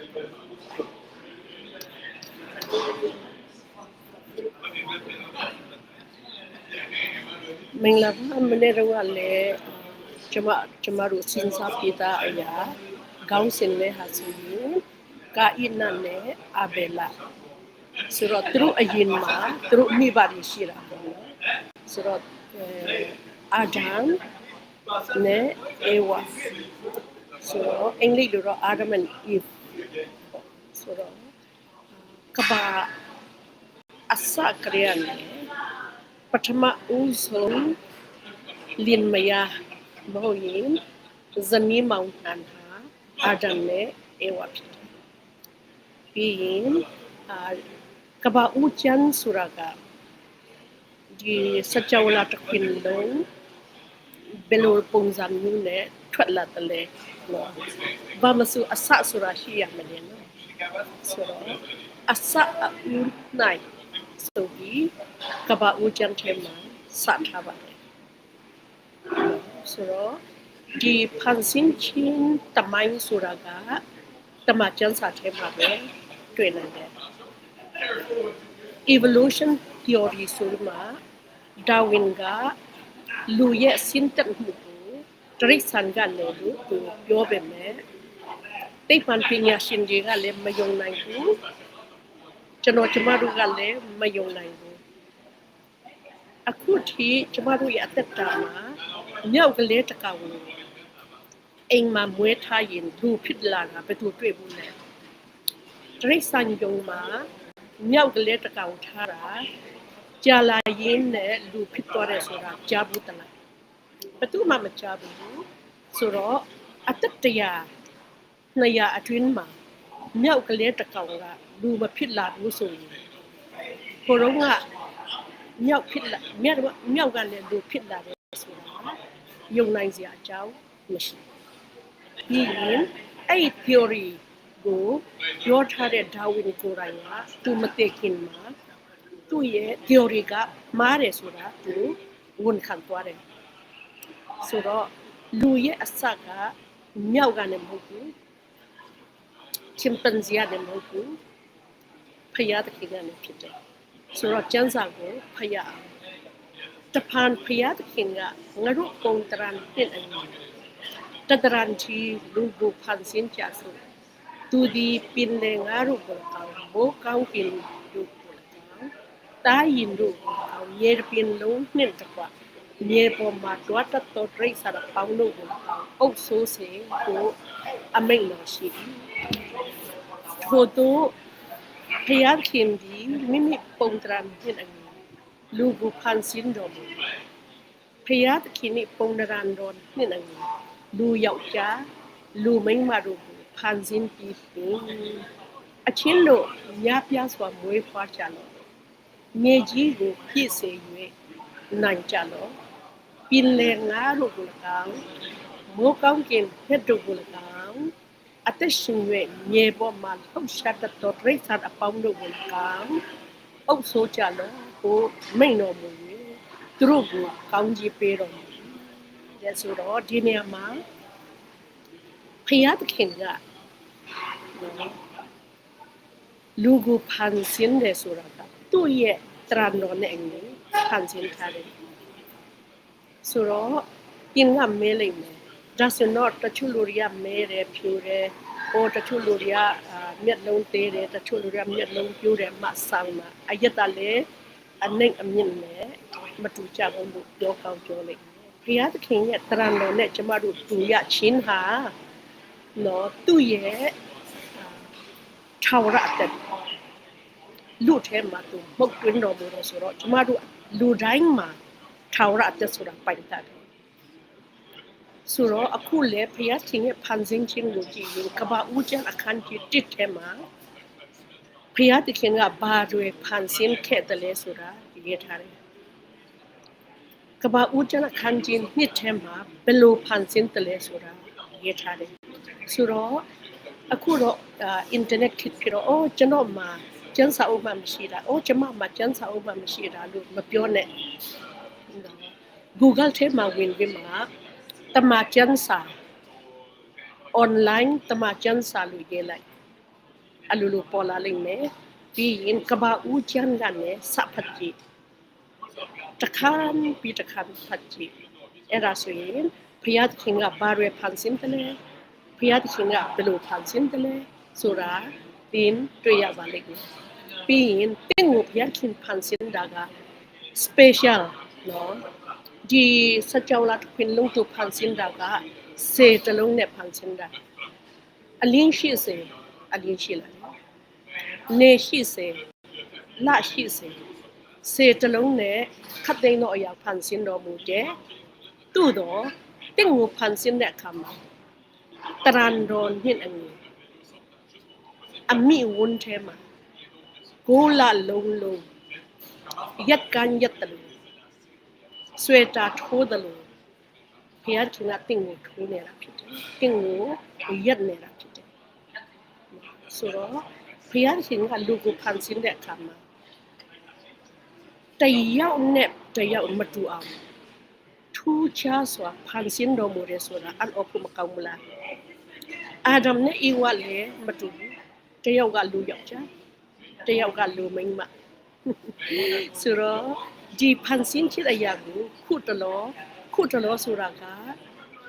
မင်္ဂလာပါမနေ့တော့ကလည်းကျမကျမတို့စဉ်းစားပြတာအရာခေါင်းစဉ်လေးဟာဆိုရင်ကာဣနနဲ့အဘေလာဆိုတော့သူတို့အရင်မှာသူတို့မိဘတွေရှိတာပေါ့နော်ဆိုတော့အဲအာဒမ်နဲ့အေဝါဆိုတော့အင်္ဂလိပ်လိုတော့ Adam and Eve ဆိုတော့ကဘာအစကရယနဲ့ပထမဦးဆုံးလင်မယားမဟုတ်ရင်ဇနီးမောင်နှံဟာအာဒမ်နဲ့အေဝါဖြစ်တယ်။ပြီးရင်အာကဘာဦးချန်ဆူရာကဒီစကြဝဠာတစ်ခွင်လုံးဘယ်လိုပုံစံမျိုးနဲ့ထွက်လာတယ်လဲနော်။ဘာမစူအဆဆူရာရှိရမလဲနော်။ ဆိုတော့အဆအဦးနိုင်ဆိုပြီးကဘာဦးချန်ထဲမှာစထားပါတယ်ဆိုတော့ဒီဖန်ဆင်းချင်းတမိုင်းဆိုတာကတမချန်စာထဲမှာပဲတွေ့နိုင်တယ် evolution theory ဆိုမှာ Darwin ကလူရဲ့စင်တက်မှုကိုတရိတ်ဆန်ကလည်းလို့သူပြောပေမဲ့ သိပ္ပံပညာရှင်တွေကလည်းမယုံနိုင်ဘူးကျွန်တော်ကျမတို့ကလည်းမယုံနိုင်ဘူးအခုထိကျမတို့ရဲ့အသက်တာမှာမြောက်ကလေးတစ်ကောင်အိမ်မှာမွေးထားရင်သူဖြစ်လာတာဘယ်သူတွေ့ဘူးလဲတရိတ်ဆန်ယုံမှာမြောက်ကလေးတစ်ကောင်ထားတာကြာလာရင်းနဲ့လူဖြစ်သွားတယ်ဆိုတာကြားဘူးတလားဘယ်သူမှမကြားဘူးဆိုတော့အသက်တရာ နှစ်ရာအတွင်းမှာမြောက်ကလေးတစ်ကောင်ကလူမဖြစ်လာဘူးဆိုရင်ကိုတော့ကမြောက်ဖြစ်လာမြောက်မြောက်ကလည်းလူဖြစ်လာတယ်ဆိုတာယုံနိုင်စရာအကြောင်းမရှိဘူးပြီးရင်အဲ့ဒီ theory ကိုပြောထားတဲ့ Darwin ကိုယ်တိုင်ကသူမသိခင်မှာသူ့ရဲ့ theory ကမှားတယ်ဆိုတာသူဝန်ခံသွားတယ်ဆိုတော့လူရဲ့အစကမြောက်ကနေမဟုတ်ဘူး ချင်ပန်ဇီရတယ်မဟုတ်ဘူးဖယားတခင်ကနေဖြစ်တယ်ဆိုတော့ကျန်းစာကိုဖယားတပန်ဖယားတခင်ကငါတို့ပုံတရန်ပြည့်အရင်တတရန်ချီလူဘူဖန်စင်ချာဆိုသူဒီပင်လေငါတို့ကိုကောင်းမိုးကောင်းပင်လူကိုကောင်းတာရင်တို့ကိုကောင်းရေပင်လုံးနှစ်တကွာမြေပေါ်မှာတွားတတ်တော်ရိတ်စားပေါင်းလို့ကိုကောင်းအုပ်ဆိုးစေကိုအမိန့်တော်ရှိတယ် ထို့သောဖယားခင်ဒီမိမိပုံတရံဖြစ်အငယ်လူဘူဖန်စင်တော်မူဖယားခင်နိပုံတရံတော်ဖြစ်အငယ်လူယောက်ျားလူမိန်းမတို့ကိုဖန်ဆင်းပြီးပင်အချင်းတို့ညပြစွာမွေးဖွားကြလော့မြေကြီးကိုပြည့်စေ၍နိုင်ကြလော့ပင်လေငါတို့ကို၎င်းမိုးကောင်းကင်ဖက်တို့ကို၎င်း အသက်ရှင်၍မြေပေါ်မှာလှုပ်ရှားတတ်သောဒိဋ္ဌာန်အပေါင်းတို့ကို၎င်းအုပ်ဆိုးကြလော့ကိုမိန်တော်မူ၍သူတို့ကိုကောင်းကြီးပေးတော်မူတယ်ဆိုတော့ဒီနေရာမှာဖယားသခင်ကနော်လူကိုဖန်ဆင်းတယ်ဆိုတာကသူ့ရဲ့တရံတော်နဲ့အညီဖန်ဆင်းထားတယ်ဆိုတော့ပြင်ကမဲလိုက်မယ် ဒါဆိုတော့တချို့လူတွေကမဲတယ်ဖြူတယ်ဟိုတချို့လူတွေကအာမျက်လုံးသေးတယ်တချို့လူတွေကမျက်လုံးပြိုးတယ်မဆောင်မှာအယက်တလည်းအနိုင်အမြင့်နဲ့မတူကြဘူးလို့ပြောကောင်းပြောလိုက်ဘုရားသခင်ရဲ့တရံတော်နဲ့ကျမတို့တူရချင်းဟာနော်သူ့ရဲ့ထာဝရအတ္တလူထဲမှာသူမှုတ်တွင်းတော်မူတယ်ဆိုတော့ကျမတို့လူတိုင်းမှာထာဝရအတ္တဆိုတာပိုင်တတ်တယ် ဆိုတော့အခုလေဘုရားရှင်ရဲ့ဖန်ဆင်းခြင်းကိုကြည့်ရင်ကဘာဦးကျန်အခန်းကြီးတစ်ထဲမှာဘုရားသခင်ကဘာတွေဖန်ဆင်းခဲ့တယ်လဲဆိုတာရေးထားတယ်ကဘာဦးကျန်အခန်းကြီးနှစ်ထဲမှာဘယ်လိုဖန်ဆင်းတယ်လဲဆိုတာရေးထားတယ်ဆိုတော့အခုတော့အင်တာနက်ခေတ်ဖြစ်တော့အော်ကျွန်တော်မှာကျန်းစာအုပ်မှမရှိတာအော်ကျွန်မမှာကျန်းစာအုပ်မှမရှိတာလို့မပြောနဲ့ Google ထဲမှာဝင်ပြီးမှာ တမကျန်းစာ online တမကျန်းစာလို့ရေးလိုက်အလိုလိုပေါ်လာလိမ့်မယ်ပြီးရင်ကဘာဦးချမ်းကနေစဖတ်ကြည့်တခါပြီးတခါဖတ်ကြည့်အဲ့ဒါဆိုရင်ဘုရားသခင်ကဘာတွေဖန်ဆင်းတယ်လဲဘုရားသခင်ကဘယ်လိုဖန်ဆင်းတယ်လဲဆိုတာသင်တွေ့ရပါလိမ့်မယ်ပြီးရင်တင့်ကိုဘုရားသခင်ဖန်ဆင်းတာက special နော် ဒီစကြဝဠာတစ်ခွင်လုံးသူဖန်ဆင်းတာကစေတလုံးနဲ့ဖန်ဆင်းတာအလင်းရှိစေအလင်းရှိလာတယ်နေရှိစေလရှိစေစေတလုံးနဲ့ခတ်သိမ်းသောအရာဖန်ဆင်းတော်မူတဲ့သို့တော့တင့်ကိုဖန်ဆင်းတဲ့အခါမှာတရန်တော်နှင့်အငယ်အမိဝန်းထဲမှာကိုးလာလုံးလုံးရက်ကန်ရက်တလူ ဆွေတာထိုးတယ်လို့ဘုရားရှင်ကတင့်ကိုထိုးနေတာဖြစ်တယ်တင့်ကိုရက်နေတာဖြစ်တယ်ဆိုတော့ဘုရားရှင်ကလူကိုဖန်ဆင်းတဲ့အခါမှာတယောက်နဲ့တယောက်မတူအောင်ထူးခြားစွာဖန်ဆင်းတော်မူတယ်ဆိုတာအန်အော်ဖို့မကောင်းဘူးလားအာဒမ်နဲ့အီဝါလည်းမတူဘူးတယောက်ကလူယောက်ျားတယောက်ကလူမိန်းမဆိုတော့ ဒီဖန်ဆင်းချစ်အရာကိုခုတလောခုတလောဆိုတာက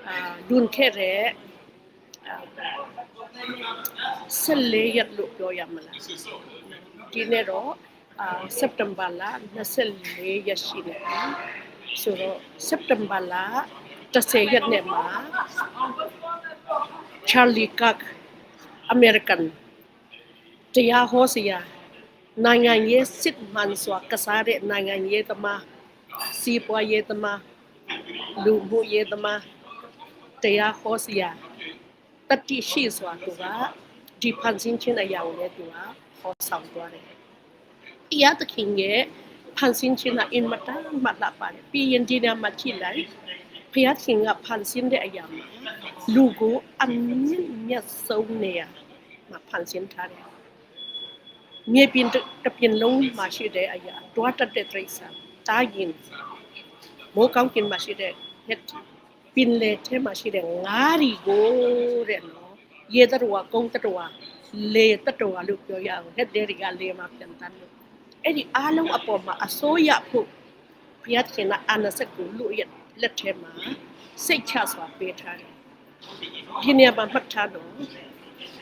အာဒွန်ခဲ့တဲ့ဆက်လေးရက်လို့ပြောရမလားဒီနေ့တော့အာစက်တမ်ဘာလ24ရက်ရှိနေပြီဆိုတော့စက်တမ်ဘာလ10ရက်နဲ့မှာချာလီကတ်အမေရိကန်တရားဟောစရာ နိုင်ငံရေးစစ်မှန်စွာကစားတဲ့နိုင်ငံရေးသမားစီးပွားရေးသမားလူမှုရေးသမားတရားဟောစရာတတိရှိစွာသူကဒီဖန်ဆင်းခြင်းအရာကိုလည်းသူကဟောဆောင်သွားတယ်။တရားသခင်ရဲ့ဖန်ဆင်းခြင်းကအင်မတန်မှလာပါတယ်။ပြီးရင်ဒီနေ့မှကြည့်လိုက်ဘုရားခင်ကဖန်ဆင်းတဲ့အရာမှာလူကိုအမြင့်မြတ်ဆုံးနေရာမှာဖန်ဆင်းထားတယ်။ မြေပြင်တစ်ပြင်လုံးမှာရှိတဲ့အရာတွားတက်တဲ့တိရစ္ဆာန်တားရင်မိုးကောင်းကင်မှာရှိတဲ့ဟက်ပင်လေထဲမှာရှိတဲ့ငါးရီကိုတဲ့နော်ရေတတော်ကုန်းတတော်လေတတော်လို့ပြောရအောင်ဟက်တဲ့တွေကလေမှာပြန်တန်းလို့အဲ့ဒီအားလုံးအပေါ်မှာအစိုးရဖို့ဘုရားရှင်ကအာနာစက်ကိုလူရလက်ထဲမှာစိတ်ချစွာပေးထားတယ်ဒီနေရာမှာမှတ်ထားတော့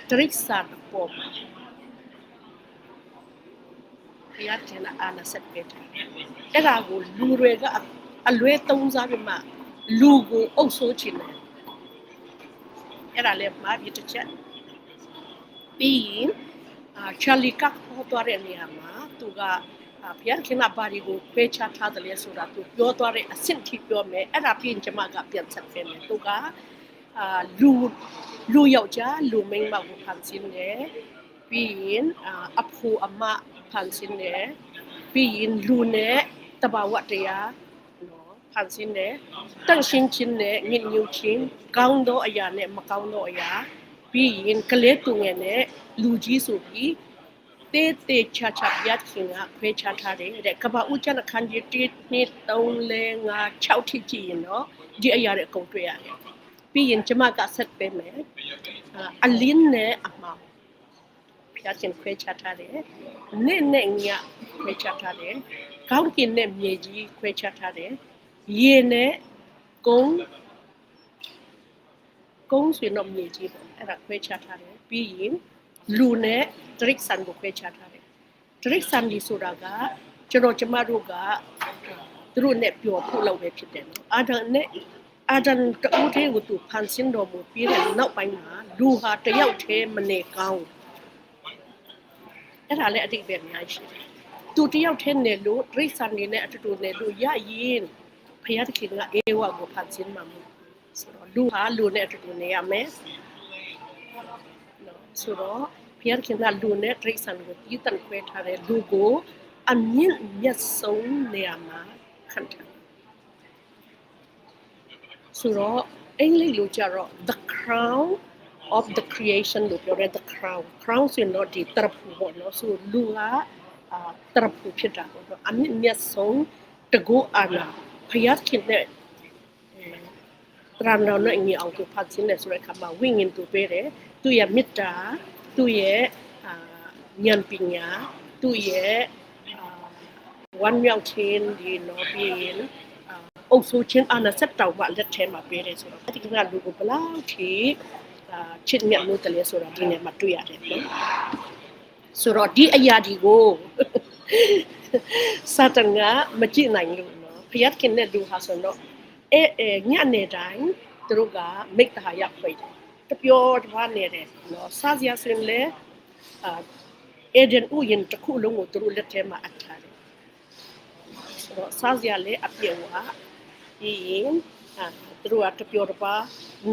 တရိစ္ဆာန်အပေါ်မှာ ဘုရားရှင်ကအာနာစက်ပေးထားတယ်အဲ့ဒါကိုလူတွေကအလွဲသုံးစားပြီးမှလူကိုအုပ်ဆိုးချင်တယ်အဲ့ဒါလည်းမှားပြီးတစ်ချက်ပြီးရင်အာချာလီကဟောသွားတဲ့နေရာမှာသူကအာဘုရားခင်ကဘာဒီကိုခွဲခြားထားတယ်လဲဆိုတာသူပြောသွားတဲ့အဆင့်ထိပြောမယ်အဲ့ဒါပြင်ကျမကပြန်ဆက်ပေးမယ်သူကအာလူလူယောက်ျားလူမိန်းမကိုဖန်ဆင်းတယ်ပြီးရင်အာအဖိုးအမ ဖန်ဆင်းတယ်ပြီးရင်လူနဲ့တဘာဝတရားဖန်ဆင်းတယ်တန့်ရှင်းခြင်းနဲ့ညစ်ညူးခြင်းကောင်းသောအရာနဲ့မကောင်းသောအရာပြီးရင်ကလေးသူငယ်နဲ့လူကြီးဆိုပြီးတေးတေးချာချာပြတ်ခင်ကခွဲခြားထားတယ်တဲ့ကပ္ပဦးကျန်ခန်းကြီး1 2 3 4 5 6ထိကြည့်ရင်တော့ဒီအရာတွေအကုန်တွေ့ရတယ်ပြီးရင်ကျမကဆက်ပေးမယ်အလင်းနဲ့အမောင် ဖျားရှင်ခွဲခြားထားတယ်နဲ့နဲ့ညခွဲခြားထားတယ်ကောင်းကင်နဲ့မြေကြီးခွဲခြားထားတယ်ရေနဲ့ကုန်းကုန်းဆိုရင်တော့မြေကြီးပေါ့အဲ့ဒါခွဲခြားထားတယ်ပြီးရင်လူနဲ့ဒရိတ်ဆန်ကိုခွဲခြားထားတယ်ဒရိတ်ဆန်ဒီဆိုတာကကျွန်တော်ကျမတို့ကသူတို့နဲ့ပျော်ဖို့လုပ်ပဲဖြစ်တယ်နော်အာဒန်နဲ့အာဒန်တူသေးကိုသူဖန်ဆင်းတော်မူပြီးတဲ့နောက်ပိုင်းမှာလူဟာတယောက်တည်းမနေကောင်း အဲ့ဒါလည်းအတိတ်ပဲအများကြီးရှိတယ်သူတယောက်တည်းနေလို့ဒရိတ်ဆန်နေနဲ့အတူတူနေလို့ရရင်ဖယားသခင်ကအေဝါကိုဖန်ဆင်းမှာမို့ဆိုတော့လူဟာလူနဲ့အတူတူနေရမယ်နော်ဆိုတော့ဖယားသခင်ကလူနဲ့ဒရိတ်ဆန်ကိုတည်တံ့ခွဲထားတဲ့လူကိုအမြင့်မြတ်ဆုံးနေရာမှာခံထားဆိုတော့အင်္ဂလိပ်လိုကြတော့ the crown of the creation လို့ပြောတယ် the crown crown ဆိုရင်တော့ဒီတရဖူပေါ့နော်ဆိုလူကအာတရဖူဖြစ်တာပေါ့နော်အမြင့်မြတ်ဆုံးတကူအာနာဖယားခင်တဲ့တရံတော်နဲ့ညီအောင်ကိုဖတ်ခြင်းနဲ့ဆိုတဲ့အခါမှာဝိညာဉ်သူပေးတယ်သူရဲ့မေတ္တာသူရဲ့အအာဉာဏ်ပညာသူ့ရဲ့အာဝမ်းမြောက်ခြင်းဒီနော်ပြီးရင်အာအုပ်ဆိုးခြင်းအာနာဆက်တောင်မှလက်ထဲမှာပေးတယ်ဆိုတော့ဒီကလူကိုဘလောက်ထိ အာချစ်မြတ်လို့တလဲဆိုတော့ဒီနေ့မှတွေ့ရတယ်နော်ဆိုတော့ဒီအရာဒီကိုစာတန်ကမကြည့်နိုင်လို့နော်ဖျက်ခင်တဲ့လူဟာဆိုတော့အဲအဲညနေတိုင်းသူတို့ကမိတ်တဟာရောက်ဖိတ်တယ်တပြောတပါးနေတယ်နော်စားစရာဆိုရင်လေအာအေဒန်ဥယင်တစ်ခုလုံးကိုသူတို့လက်ထဲမှာအပ်ထားတယ်ဆိုတော့စားစရာလည်းအပြေဝပြီးရင်အာ သူတို့ကတပြောတပါး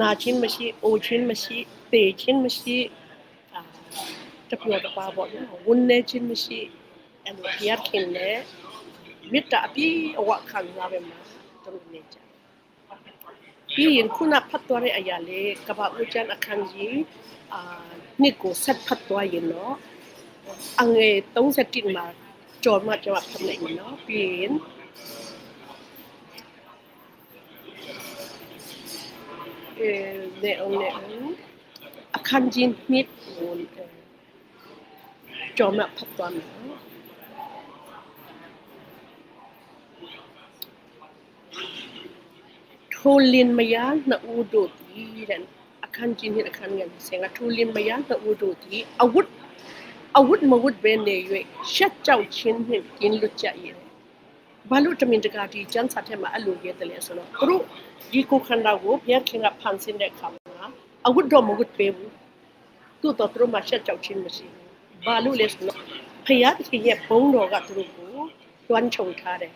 နာချင်းမရှိအိုချင်းမရှိတေချင်းမရှိအာတပြောတပါးပေါ့နော်ဝန်နေချင်းမရှိအဲ့လိုဘုရားခင်နဲ့မေတ္တာအပြည့်အဝခံစားပဲမှာသူတို့နေကြပြီးရင်ခုနဖတ်သွားတဲ့အရာလေးကပ္ပဦးကျန်အခန်းကြီးအာနှစ်ကိုဆက်ဖတ်သွားရင်တော့အငယ်31မှာကြော်မှကြော်ဖတ်နိုင်မယ်နော်ပြီးရင် အဲနေအောင်နေအောင်အခန်းကြီးနှစ်ကိုကြော်မှဖတ်သွားမယ်နော်ထိုလင်မယားနှစ်ဦးတို့သည်တဲ့အခန်းကြီးနှစ်အခ ဘဲနေ၍ရှက်ကြောက်ခြင်းနှင့်ကင်းလွတ်ကြ၏ဘာလို့တမင်တကာဒီကျန်းစာထဲမှာအဲ့လိုရေးတယ်လဲဆိုတော့သူတို့ဒီကိုခန္ဓာကိုဘုရားခင်ကဖန်ဆင်းတဲ့အခါမှာအဝတ်တော့မဝတ်ပေးဘူးသူတို့သူတို့မှရှက်ကြောက်ခြင်းမရှိဘူးဘာလို့လဲဆိုတော့ဖယားခင်ရဲ့ဘုန်းတော်ကသူတို့ကိုတွန်းချုံထားတယ်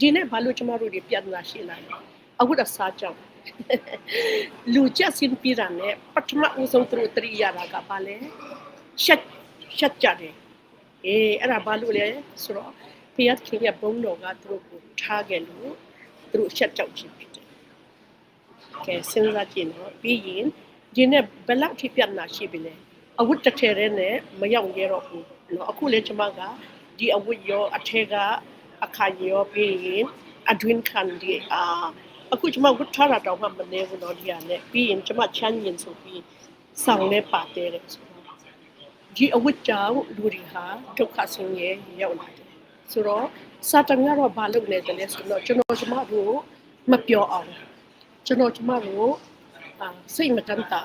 ဒီနေ့ဘာလို့ကျမတို့ဒီပြဿနာရှိလာလဲအခုတော့စားကြောက်လူချက်စင်ပြတာနဲ့ပထမဦးဆုံးသူတို့တရိရတာကဘာလဲရှက်ရှက်ကြတယ်အေးအဲ့ဒါဘာလို့လဲဆိုတော့ ဖျက်ခင်ရဲ့ဘုံတော်ကသူတို့ကိုထားခဲ့လို့သူတို့ရှက်ကြောက်ခြင်းဖြစ်တယ်ကဲစဉ်းစားကြည့်နော်ပြီးရင်ဒီနေ့ဘယ်လောက်ထိပြတ်နာရှိပြီလဲအဝတ်တစ်ထည်တည်းနဲ့မရောက်ရတော့ဘူးနော်အခုလေကျွန်မကဒီအဝတ်ရောအထည်ကအခါရောပြီးရင်အတွင်းခံဒီအာအခုကျမဝတ်ထားတာတောင်မှမနေဘူးတော့ဒီကလည်းပြီးရင်ကျမချမ်းရင်ဆိုပြီးဆောင်လဲပါတယ်တဲ့ဆိုတော့ဒီအဝတ်ကြောင့်လူတွေဟာဒုက္ခဆင်းရဲရောက်လာတယ် ဆိုတော့စာတန်ကတော့ဘာလုပ်နေတယ်လဲဆိုတော့ကျွန်တော်ကျမတို့မပြောအောင်ကျွန်တော်ကျမတို့အာစိတ်မတန်တာ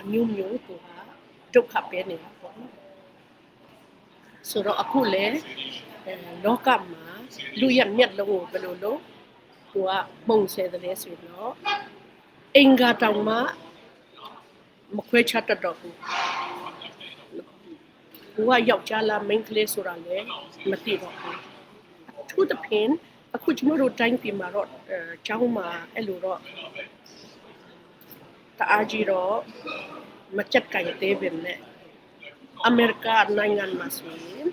အမျိုးမျိုးသူဟာဒုက္ခပေးနေတာပေါ့နော်ဆိုတော့အခုလေအဲလောကမှာလူရဲ့မျက်လုံးကိုဘယ်လိုလုပ်သူကပုံဆဲတယ်လဲဆိုတော့အင်္ဂါတောင်မှမခွဲခြားတတ်တော့ဘူး သူကယောက်ျားလားမိန်းကလေးဆိုတာလည်းမသိတော့ဘူးအထူးသဖြင့်အခုကျွန်တော်တို့တိုင်းပြည်မှာတော့အဲကျောင်းမှာအဲ့လိုတော့တအားကြီးတော့မချက်ကင်သေးပေမဲ့အမေရိကနိုင်ငံမှာဆိုရင်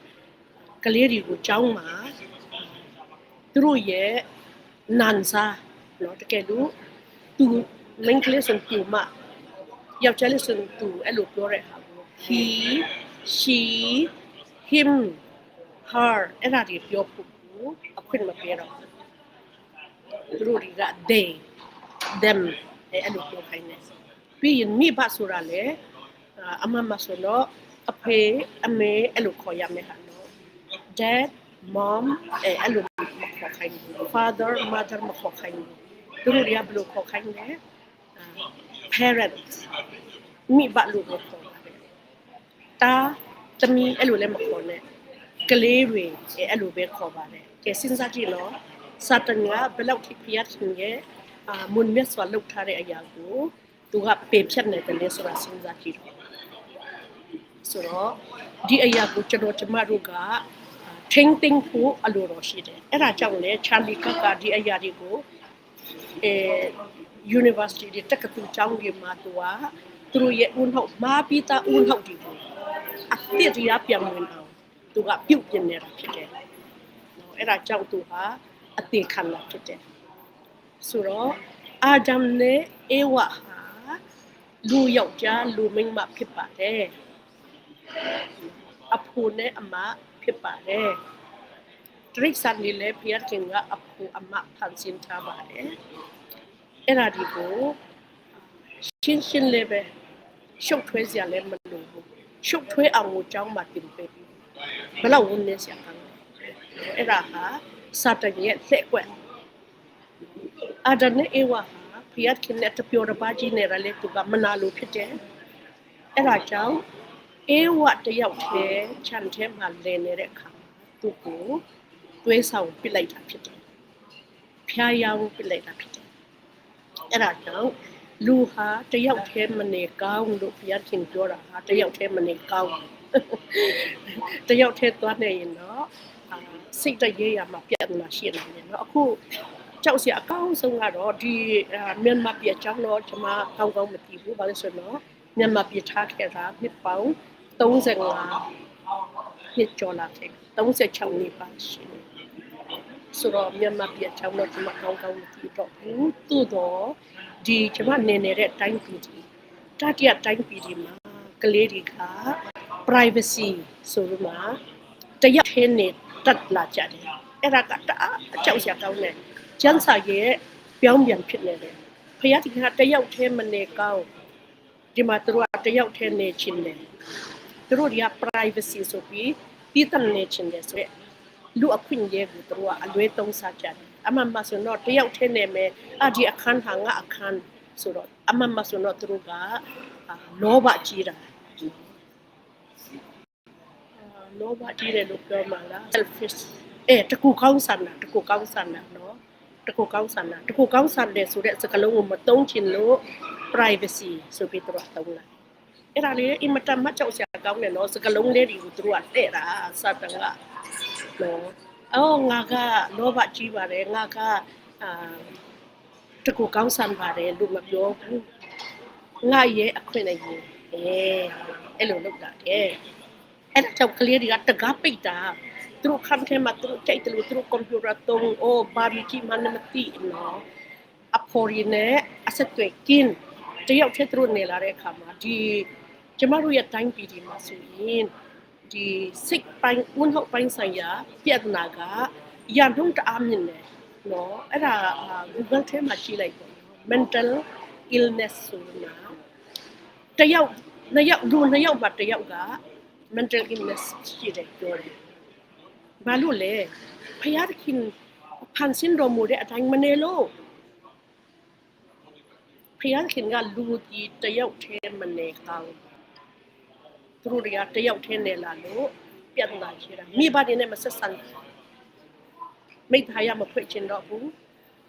ကလေးတွေကိုကျောင်းမှာသူတို့ရဲ့နန်စာနော်တကယ်လို့သူမင်းကလေးစံတူမယောက်ျားလေးစံတူအဲ့လိုပြောတဲ့ဟာကို he she him her အဲ့ဒါတွေပြောဖို့အခွင့်မပေးတော့ဘူးသူတို့တွေက they them အဲ့လိုပြောခိုင်းတယ်ပြီးရင်မိဘဆိုတာလေအာအမမဆိုတော့အဖေအမေအဲ့လိုခေါ်ရမယ်ဟာနော် dad mom အဲ့အဲ့လိုမခေါ်ခိုင်းဘူး father mother မခေါ်ခိုင်းဘူးသူတို့တွေကဘယ်လိုခေါ်ခိုင်းလဲအာ parents မိဘလို့ပဲခေါ်ပါ တယ်တာသမီးအဲ့လိုလည်းမခေါ်နဲ့ကလေးတွေအဲ့အဲ့လိုပဲခေါ်ပါတယ်ကဲစဉ်းစားကြည့်နော်စာတန်ကဘယ်လောက်ထိဖျက်ရှင်ရဲ့အာမွန်မြတ်စွာလောက်ထားတဲ့အရာကိုသူကပေဖြတ်နေတယ်လေဆိုတာစဉ်းစားကြည့်တော့ဆိုတော့ဒီအရာကိုကျွန်တော်ကျမတို့ကထိမ့်သိမ့်ဖို့အလိုတော်ရှိတယ်အဲ့ဒါကြောင့်လေချာလီကကဒီအရာတွေကိုအဲ university တွေတက္ကသိုလ်ကျောင်းတွေမှာသူကသူတို့ရဲ့ဦးနှောက်မာပိတာဦးနှောက်ဒီကို အတိတ်ရပြန်ဝင်အောင်သူကပြုတ်ပြနေတာဖြစ်တယ်နော်အဲ့ဒါကြောင့်သူဟာအသေးခံလာဖြစ်တယ်ဆိုတော့အာဒမ်နဲ့အေဝါဟာလူယောက်ျားလူမိန်းမဖြစ်ပါတယ်အဖိုးနဲ့အမဖြစ်ပါတယ်တရိတ်ဆန်နေလေဖျက်ခင်ကအဖိုးအမဖန်ဆင်းထားပါတယ်အဲ့ဒါဒီကိုရှင်းရှင်းလေးပဲရှုပ်ထွေးစရာလည်းမလိုဘူး ရှုပ်ထွေးအောင်ကိုကျောင်းမှာတင်ပေးပြီးဘယ်လောက်ဝန်နေစရာကောင်းလဲအဲ့ဒါဟာစာတန်ရဲ့လက်ွက်အာဒန်နဲ့အေဝါဟာဖျက်ခင်နဲ့တပြောတပါးကြီးနေတာလေသူကမနာလို့ဖြစ်တယ်အဲ့ဒါကြောင့်အေဝါတယောက်တည်းခြံထဲမှာလည်နေတဲ့အခါသူ့ကိုတွေးဆောင်ပစ်လိုက်တာဖြစ်တယ်ဖျားယောင်းပစ်လိုက်တာဖြစ်တယ်အဲ့ဒါကြောင့် လူဟာတယောက်တည်းမနေကောင်းလို့ဘုရားရှင်ပြောတာဟာတယောက်တည်းမနေကောင်းတယောက်တည်းသွားနေရင်တော့အာစိတ်တရေရမှာပြဿနာရှိနေတယ်เนาะအခုကြောက်စရာအကောင်းဆုံးကတော့ဒီအာမြန်မာပြည်အကြောင်းတော့ကျွန်မကောင်းကောင်းမသိဘူးဘာလို့ဆိုတော့မြန်မာပြည်ထားခဲ့တာနှစ်ပေါင်း35နှစ်ကျော်လာခဲ့36နှစ်ပါရှိတယ်ဆိုတော့မြန်မာပြည်အကြောင်းတော့ကျွန်မကောင်းကောင်းမသိတော့ဘူးသို့တော့ ဒီကျွန်မနေနေတဲ့တိုင်းပြည်ဒီတတိယတိုင်းပြည်ဒီမှာကလေးတွေက privacy ဆိုလို့မှာတရက်ထင်းနေတက်လာကြတယ်အဲ့ဒါကတအားအကြောက်စရာကောင်းတယ်ကျန်းစာရဲ့ပြောင်းပြန်ဖြစ်နေတယ်ဖခင်ကတယောက်တည်းမနေကောင်းဒီမှာသူတို့ကတယောက်တည်းနေချင်းတယ်သူတို့တွေက privacy ဆိုပြီးပြည်တနေချင်းတယ်ဆိုရက်လူအခွင့်အရေးကိုသူတို့ကအလွဲသုံးစားကြတယ် အမှန်မှဆိုတော့တယောက်တည်းနေမယ်အဒီအခန်းဟာငါအခန်းဆိုတော့အမှန်မှဆိုတော့သူတို့ကအာလောဘကြီးတာအာလောဘကြီးတယ်လို့ပြောမှလား selfish အဲတကူကောင်းဆန်တာတကူကောင်းဆန်တာနော်တကူကောင်းဆန်တာတကူကောင်းဆန်တယ်ဆိုတဲ့စကားလုံးကိုမသုံးချင်လို့ privacy ဆိုပြီးသူတို့ကသုံးလာအဲ့ဒါလေးအင်မတန်မှကြောက်စရာကောင်းတယ်နော်စကားလုံးလေးတွေကိုသူတို့ကတဲ့တာစတန်ကနော် အော်ငါကလောဘကြီးပါတယ်ငါကအာတကူကောင်းဆန်ပါတယ်လို့မပြောဘူးငါရဲ့အခွင့်အရေးအဲအဲ့လိုလုပ်တာတဲ့အဲ့ဒါကြောင့်ကလေးတွေကတကားပိတ်တာသူတို့ခမ်းထဲမှာသူတို့ကြိုက်တယ်လို့သူတို့ကွန်ပျူတာသုံးအိုးဘာဘီကြီးမှမသိနော်အဖော်ရင်းနဲ့အဆက်တွေကင်းတယောက်တည်းသူတို့နေလာတဲ့အခါမှာဒီကျမတို့ရဲ့တိုင်းပြည်ဒီမှာဆိုရင် ဒီစိတ်ပိုင်းဝန်ဟုတ်ပိုင်းဆိုင်ရာပြဿနာကရန်တုံးတအားမြင်တယ်နော်အဲ့ဒါ Google ထဲမှာကြည့်လိုက်ပေါ့ mental illness ဆိုတာတယောက်နှစ်ယောက်လူနှစ်ယောက်မှာတယောက်က mental illness ရှိတယ်ပြောတယ်ဘာလို့လဲဖယားခင်ဖန်ဆင်းတော်မူတဲ့အတိုင်းမနေလို့ဖယားခင်ကလူကြီးတယောက်တည်းမနေကောင်း သူတို့တွေကတယောက်တည်းနေလာလို့ပြဿနာရှိတာမိဘတွေနဲ့မဆက်ဆံမိသားရမဖွင့်ချင်တော့ဘူး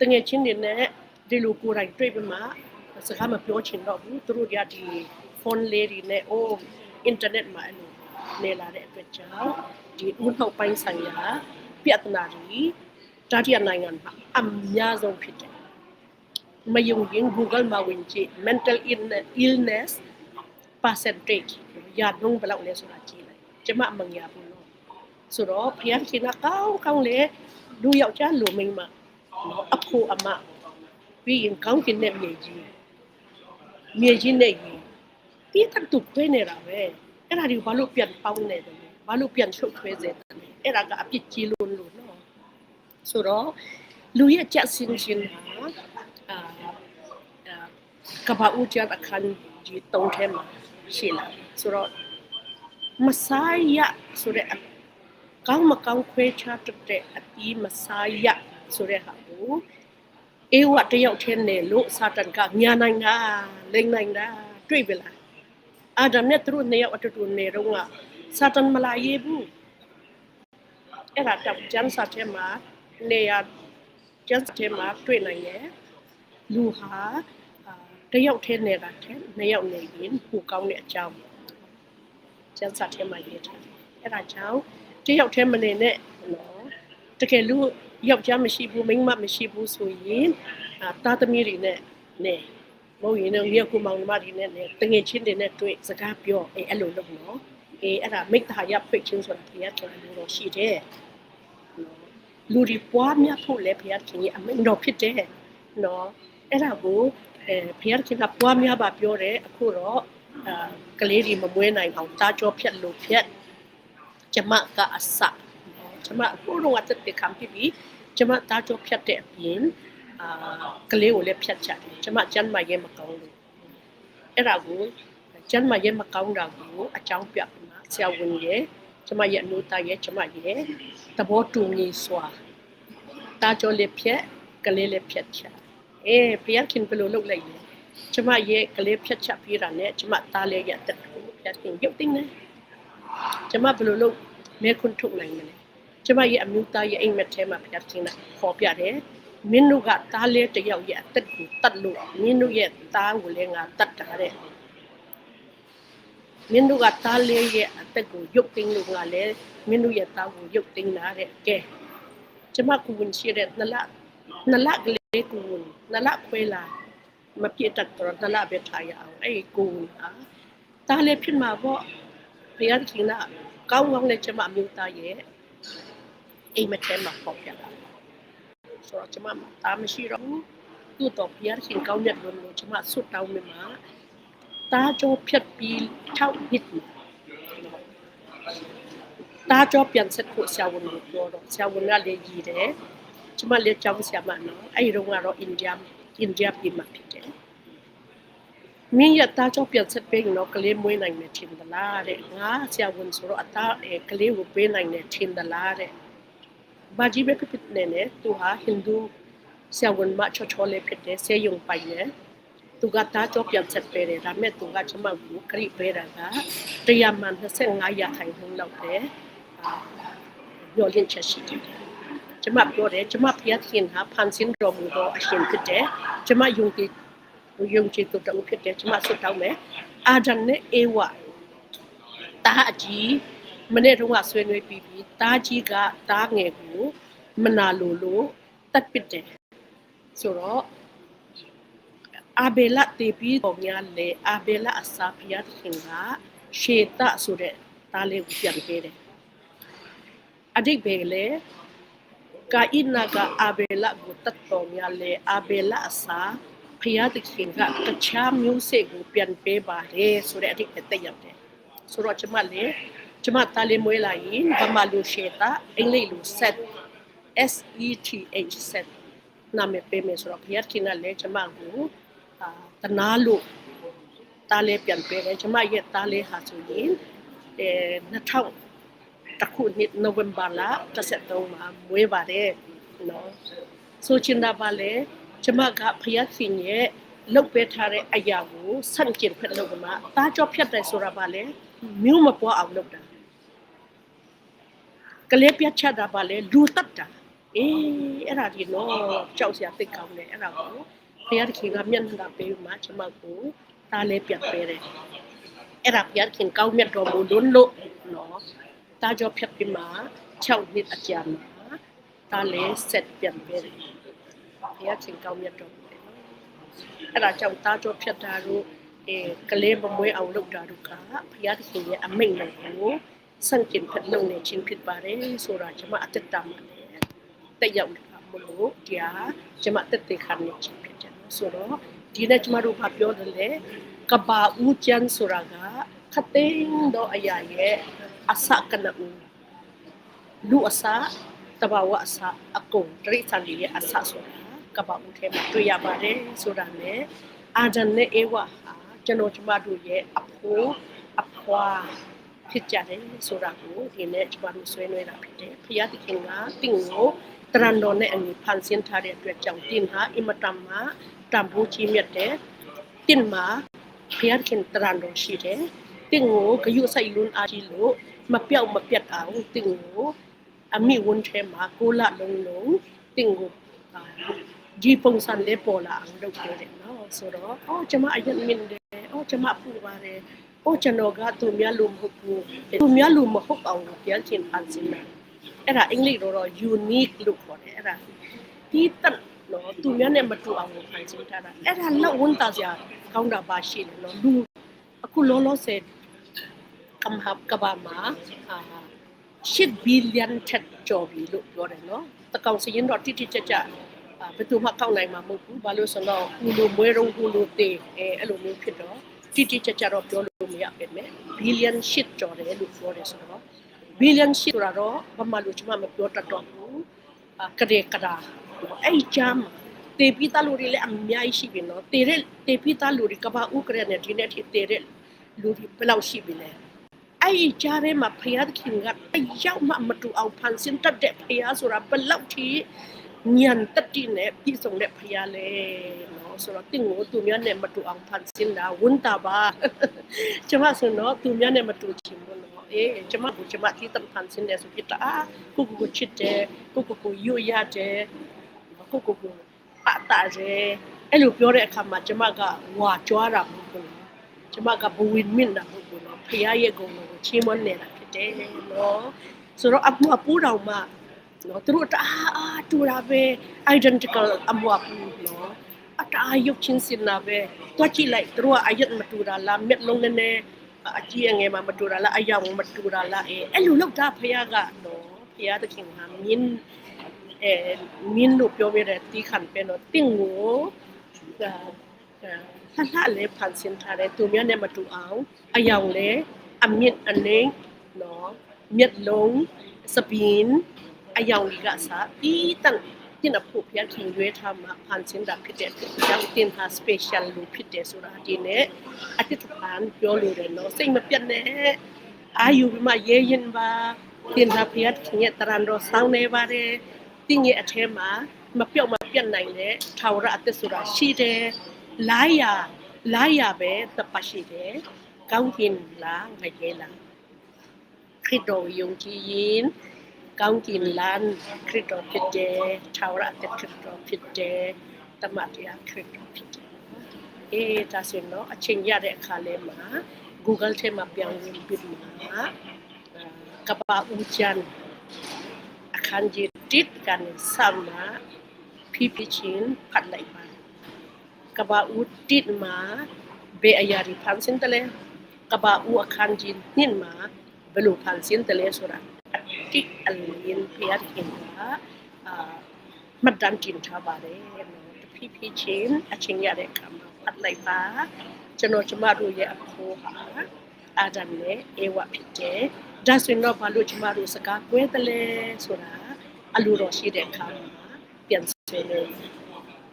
တငယ်ချင်းတွေနဲ့ဒီလိုကိုယ်တိုင်တွေ့ပြီးမှစကားမပြောချင်တော့ဘူးသူတို့တွေကဒီဖုန်းလေးတွေနဲ့အိုးအင်တာနက်မှာအဲ့လိုနေလာတဲ့အတွက်ကြောင့်ဒီဥထုတ်ပိုင်းဆိုင်ရာပြဿနာတွေတတိယနိုင်ငံမှာအများဆုံးဖြစ်တယ်မယုံရင် Google မှာဝင်ကြည့် mental illness percentage ရာနှုန်းဘယ်လောက်လဲဆိုတာကြည့်လိုက်ကျမမငြာဘူးနော်ဆိုတော့ဖျက်ရှင်ကကောင်းကောင်းလေလူယောက်ျားလူမိန်းမနော်အဖိုးအမပြီးရင်ကောင်းကင်နဲ့မြေကြီးမြေကြီးနဲ့ရင်တိတ်တူခွေးနေတာပဲအဲ့ဒါဒီဘာလို့ပြန်ပေါင်းနေတယ်ဘာလို့ပြန်ချုပ်ခွဲစေတယ်အဲ့ဒါကအပြစ်ကြီးလို့လို့နော်ဆိုတော့လူရဲ့ကြက်စင်ရှင်ဟာအာကဘာဦးကျအခန်းကြီးတုံးထဲမှာရှိလာ ဆိုတော့မဆိုင်ရဆိုတဲ့ကောင်းမကောင်းခွဲခြားတတ်တဲ့အပြီးမဆိုင်ရဆိုတဲ့ဟာကိုအေဝတ်တယောက်ထဲနေလို့စာတန်ကညာနိုင်တာလိမ့်နိုင်တာတွေ့ပြီလားအာဒမ်နဲ့သူတို့နှစ်ယောက်အတူတူနေတော့ကစာတန်မလာရေးဘူးအဲ့ဒါတောင်ကျမ်းစာထဲမှာနေရကျမ်းစာထဲမှာတွေ့နိုင်ရဲ့လူဟာတယောက်ထဲနေတာတဲ့နှစ်ယောက်နေရင်ပိုကောင်းတဲ့အကြောင်း ကျန်းစာထဲမှာရေးထားတယ်အဲ့ဒါကြောင့်တယောက်ထဲမနေနဲ့နော်တကယ်လို့ယောက်ျားမရှိဘူးမိန်းမမရှိဘူးဆိုရင်အာတာသမီးတွေနဲ့နေမဟုတ်ရင်တော့မြေကူမောင်နှမတွေနဲ့နေတငယ်ချင်းတွေနဲ့တွေ့စကားပြောအေးအဲ့လိုလုပ်နော်အေးအဲ့ဒါမိတ္တာရဖိတ်ချင်းဆိုတာဘုရားတော်လို့တော့ရှိတယ်လူဒီပွားများဖို့လည်းဘုရားခင်ရဲ့အမိန့်တော်ဖြစ်တယ်နော်အဲ့ဒါကိုအဲဘုရားခင်ကပွားများပါပြောတယ်အခုတော့ အာကလေးတွေမမွေးနိုင်အောင်တားကြောဖြတ်လို့ဖြတ်ကျမကအစကျမအခုတော့တက်တဲ့ခံပြီးကျမတားကြောဖြတ်တဲ့အပြင်အာကလေးကိုလည်းဖြတ်ချတယ်ကျမကျမ်းမာရေးမကောင်းလို့အဲ့ဒါကိုကျမ်းမာရဲ့မကောင်းတာကိုအကြောင်းပြပြီးမှဆရာဝန်ရဲ့ကျမရဲ့အမျိုးသားရဲ့ကျမရဲ့သဘောတူညီစွာတာကြောလေးဖြက်ကလေးလေးဖြက်ချအေးဘုရားခင်ဘယ်လိုလုပ်လိုက်လဲ ကျမရဲ့ကလေးဖြက်ချက်ပြီးတာနဲ့ကျမသားလေးရဲ့တက်ကိုဘုရားခင်ရုပ်သိမ်းတယ်ကျမဘယ်လိုလုပ်မဲခွန်းထုတ်နိုင်မလဲကျမရဲ့အမျိုးသားရဲ့အိမ်မက်ထဲမှာဘုရားခင်ကခေါ်ပြတယ်မင်းတို့ကသားလေးတစ်ယောက်ရဲ့အသက်ကိုတတ်လို့မင်းတို့ရဲ့သားကိုလည်းငါတတ်တာတဲ့မင်းတို့ကသားလေးရဲ့အသက်ကိုရုပ်သိမ်းလို့ငါလည်းမင်းတို့ရဲ့သားကိုရုပ်သိမ်းတာတဲ့ကဲကျမကူဝင်ရှိတဲ့နလနလကလေးကူဝင်နလခွဲလာ မပြတ်တတ်တော့နလပဲထားရအောင်အဲ့ဒီကူဝင်ဟာသားလေးဖြစ်မှာပေါ့ဘုရားရှင်ကကောင်းကောင်းနဲ့ကျမအမျိုးသားရဲ့အိမ်မထဲမှာပေါ့ပြတာဆိုတော့ကျမသားမရှိတော့ဘူးသူ့တော့ဘုရားရှင်ကောင်းမြတ်လို့လို့ကျမဆွတ်တောင်းမိမှာတားကြောဖြတ်ပြီး6နှစ်တားကြောပြန်ဆက်ဖို့ဆရာဝန်ကိုပြောတော့ဆရာဝန်ကလည်းကြီးတယ်ကျမလည်းကြောင်းဆရာမနော်အဲ့ဒီတော့ကတော့အိန္ဒိယအိ န္ဒိယပြည်မှာဖြစ်တယ်မင်းရတားကြောပြန်ဆက်ပေးရင်တော့ကလေးမွေးနိုင်မယ်ထင်သလားတဲ့ငါဆရာဝန်ဆိုတော့အသားအဲကလေးကိုပေးနိုင်တယ်ထင်သလားတဲ့ဘာကြီးပဲဖြစ်ဖြစ်နေနဲ့သူဟာဟိန္ဒူဆရာဝန်မချောချောလေးဖြစ်တယ်ဆေးရုံပိုင်တယ်သူကတားကြောပြန်ချက်ပေးတယ်ဒါပေမဲ့သူကကျမကိုခရီးပေးတာကတရားမှန်25ရာခိုင်နှုန်းလောက်ပဲညှော်လင့်ချက်ရှိတယ် ကျမပြောတယ်ကျမဖျက်ရှင်ဟာဖန်ဆင်းတော်မူသောအရှင်ဖြစ်တယ်ကျမယုံကြည်ယုံကြည်သူတော်ဖြစ်တယ်ကျမဆွတ်တောင်းမယ်အာဒမ်နဲ့အေဝတာအကြီးမနေ့တုန်းကဆွေးနွေးပြီးပြီးတာကြီးကတာငယ်ကိုမနာလိုလို့တတ်ပစ်တယ်ဆိုတော့အာဘေလတေပြီးတော်များလေအာဘေလအစာဖျားခင်ကရှေတဆိုတဲ့သားလေးကိုပြန်ပေးတယ်အတိတ်ပဲလေ ကာဣနာကအာဘေလကိုတတ်တော်များလေအာဘေလအစာဖျားသခင်ကတခြားမျိုးစေ့ကိုပြန်ပေးပါတယ်ဆိုတဲ့အတိတ်ပဲတက်ရောက်တယ်ဆိုတော့ကျမလေကျမသားလေးမွေးလာရင်ဗမာလူရှေတာအင်္ဂလိပ်လူ set S E T H set နာမည်ပေးမယ်ဆိုတော့ဘုရားခင်ကလည်းကျမကိုအာတနာလို့တားလေးပြန်ပေးတယ်ကျမရဲ့တားလေးဟာဆိုရင်အဲ2000 တခုနှစ်နိုဝင်ဘာလ13မှာမွေးပါတယ်နော်ဆိုချင်တာပါလေကျမကဘုရားရှင်ရဲ့လုတ်ပေးထားတဲ့အရာကိုဆန့်ကျင်ဖက်လို့ကမှတားကြောဖြတ်တယ်ဆိုတာပါလေမျိုးမပွားအောင်လုပ်တာကလေးပြတ်ချတာပါလေလူတက်တာအေးအဲ့ဒါဒီနော်ကြောက်စရာသိကောင်းတယ်အဲ့ဒါကိုဘုရားခင်ကမျက်နှာပေးမှကျမကိုတားလေးပြတ်ပေးတယ်အဲ့ဒါဘုရားခင်ကောင်းမြတ်တော်မူလို့လို့နော် တားကြောဖြတ်ပြီးမှ6နှစ်အကြာမှာတားလေးဆက်ပြန်ပေးတယ်ဘုရားခင်ကောင်းမြတ်တော်မူတယ်နော်အဲ့ဒါကြောင့်တားကြောဖြတ်တာတို့အဲကလေးမမွေးအောင်လုပ်တာတို့ကဘုရားခင်ရဲ့အမိန့်တော်ကိုစန့်ကျင်ဖက်လုံးနေချင်းဖြစ်ပါတယ်ဆိုတာကျွန်မအသက်တာမှာလည်းတက်ရောက်တာမလို့တရားကျွန်မတက်တဲ့ခံနေချင်းဖြစ်တယ်နော်ဆိုတော့ဒီနေ့ကျွန်မတို့ဘာပြောတယ်လဲကဘာဦးကျန်းဆိုတာကခသိန်းတော့အရာရဲ့ အစကနဦးလူအစတဘာဝအစအကုန်တရိစ္ဆာန်တွေရဲ့အစဆိုတာကဘာဦးထဲမှာတွေ့ရပါတယ်ဆိုတာနဲ့အာဒန်နဲ့အေဝါဟာကျွန်တော်ကျမတို့ရဲ့အဖိုးအဖွာဖြစ်ကြတယ်ဆိုတာကိုဒီနေ့ကျမတို့ဆွေးနွေးတာဖြစ်တယ်ဖျားသခင်ကတင့်ကိုတရန်တော်နဲ့အညီဖန်ဆင်းထားတဲ့အတွက်ကြောင့်တင်ဟာအင်မတန်မှတန်ဖိုးကြီးမြတ်တယ်တင်မှာဖျားသခင်တရန်တော်ရှိတယ် တင်ကိုဂယုဆိုင်လွန်းအားကြီးလို့မပြောက်မပြတ်အောင်တင်ကိုအမိဝန်ထဲမှာကိုလလုံးလုံးတင်ကိုဒီပုံစံလေးပေါ်လာအောင်လုပ်ခဲ့တယ်နော်ဆိုတော့အော်ကျမအရင်မြင်တယ်အော်ကျမပူပါတယ်အော်ကျွန်တော်ကသူများလူမဟုတ်ဘူးသူများလူမဟုတ်အောင်ပြန်ချင်ဖန်ဆင်းတာအဲ့ဒါအင်္ဂလိပ်တော့ unique လို့ခေါ်တယ်အဲ့ဒါဒီတက်နော်သူများနဲ့မတူအောင်ဖန်ဆင်းထားတာအဲ့ဒါလောက်ဝန်တာစရာကောင်းတာပါရှိတယ်နော်လူအခုလောလောဆယ် ကမ္ဘာကဘာမှာအာ10 billion ထက်ကျော်ပြီလို့ပြောတယ်နော်တကောင်စရင်တော့တိတိကျကျဘယ်သူမှကောက်နိုင်မှာမဟုတ်ဘူးဘာလို့ဆိုတော့ဟူလိုမွေးရုံဟူလိုတေးအဲအဲ့လိုမျိုးဖြစ်တော့တိတိကျကျတော့ပြောလို့မရပါဘူး။ billion shit ကျော်တယ်လို့ပြောတယ်ဆိုတော့ billion shit ဆိုတာတော့ဘာမှလို့ကျွန်မမပြောတတ်တော့ဘူး။အာကရေကရာအဲ့ကြမ်းတေပိသားလူတွေလည်းအများကြီးရှိပြီနော်။တေတဲ့တေပိသားလူတွေကဘာဥကရနဲ့ဒီနေ့ထိတေတဲ့လူဒီဘယ်လောက်ရှိပြီလဲ အဲ့ဒီကြားထဲမှာဖယားသခင်ကတယောက်မှမတူအောင်ဖန်ဆင်းတတ်တဲ့ဖယားဆိုတာဘယ်လောက်ထိညံတတ်တိနဲ့ပြည်စုံတဲ့ဖယားလဲနော်ဆိုတော့တင်ကိုသူများနဲ့မတူအောင်ဖန်ဆင်းတာဝန်တာပါကျမဆိုတော့သူများနဲ့မတူချင်ဘူးနော်အေးကျမကိုကျမတိတမ်ဖန်ဆင်းတယ်ဆိုပြတာအာကိုကိုကိုချစ်တယ်ကိုကိုကိုယူရတယ်ကိုကိုကိုအတားတယ်အဲ့လိုပြောတဲ့အခါမှာကျမကဝါကြွားတာမဟုတ်ဘူးနော် ကျမကဘဝင်မင်းတာမဟုတ်ဘူးနော်ဖခင်ရဲ့ဂုဏ်တော်ကိုချီးမွမ်းနေတာဖြစ်တယ်နော်ဆိုတော့အမှုအပူတော်မှာနော်သူတို့တအားအားတူတာပဲ identical အမှုအပူနော်အတအားရုပ်ချင်းစင်တာပဲတွားကြည့်လိုက်သူတို့ကအယက်မတူတာလားမျက်လုံးနဲ့နဲ့အကြီးအငယ်မှမတူတာလားအယောင်မတူတာလားအဲအဲ့လိုလောက်တာဖခင်ကနော်ဖခင်သခင်ကမြင်းအဲမြင်းလို့ပြောပြတဲ့တီးခံပဲနော်တင်းကိုအဲ လှလှလေးဖန်ဆင်းထားတယ်သူများနဲ့မတူအောင်အယောင်လေးအမြင့်အနေနော်မျက်လုံးစပင်းအယောင်ကြီးကစားပြီးတန်တင်အဖို့ဖျက်ခင်ရွေးထားမှာဖန်ဆင်းတာဖြစ်တဲ့ကြောင့်တင်ဟာ special လို့ဖြစ်တယ်ဆိုတာဒီနဲ့အတိတ်ကံပြောလို့တယ်နော်စိတ်မပြတ်နဲ့အာယူပြီးမှရဲရင်ပါတင်ဟာဖျက်ခင်ရဲ့တရံတော်ဆောင်းနေပါတယ်တင်းရဲ့အထဲမှာမပြောက်မပြတ်နိုင်တဲ့ထာဝရအသက်ဆိုတာရှိတယ် လာရလာရပဲတပတ်ရှိတယ်ကောင်းကင်လားငရဲလားခရစ်တော်ယုံကြည်ရင်ကောင်းကင်လန်းခရစ်တော်ဖြစ်တယ်ထာဝရအသ က်ခရစ်တော်ဖြစ်တယ်တမန်တရားခရစ်တော်ဖြစ်တယ်အေးဒါဆိုရင်တော့အချိန်ရတဲ့အခါလေးမှာ Google ထဲမှာပြောင်းဝင်ပြီးမှာကပ္ပဦးချန်အခန်းကြီးတစ်ကန်ဆာမဖိဖိချင်းဖတ်လိုက်ပါကဘာဦးတစ်မှာဘေအယာရီဖန်စင်တလေကဘာဦးအခန်းကြီးနင်းမှာဘလူဖန်စင်တလေဆိုတာတိအလင်းဖျားခင်ကအာမဒန်တင်ထားပါတယ်နော်တဖိဖိချင်းအချင်းရတဲ့အခါမှာဖတ်လိုက်ပါကျွန်တော်ကျမတို့ရဲ့အဖိုးဟာအာဒမ်နဲ့အေဝဖြစ်တယ်ဒါဆိုရင်တော့ဘာလို့ကျ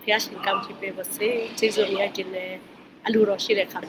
ဖះရှင်ကောင်းချီးပေးပါစေကျေးဇူးအများကြီးနဲ့အလိုတော်ရှိတဲ့ခါ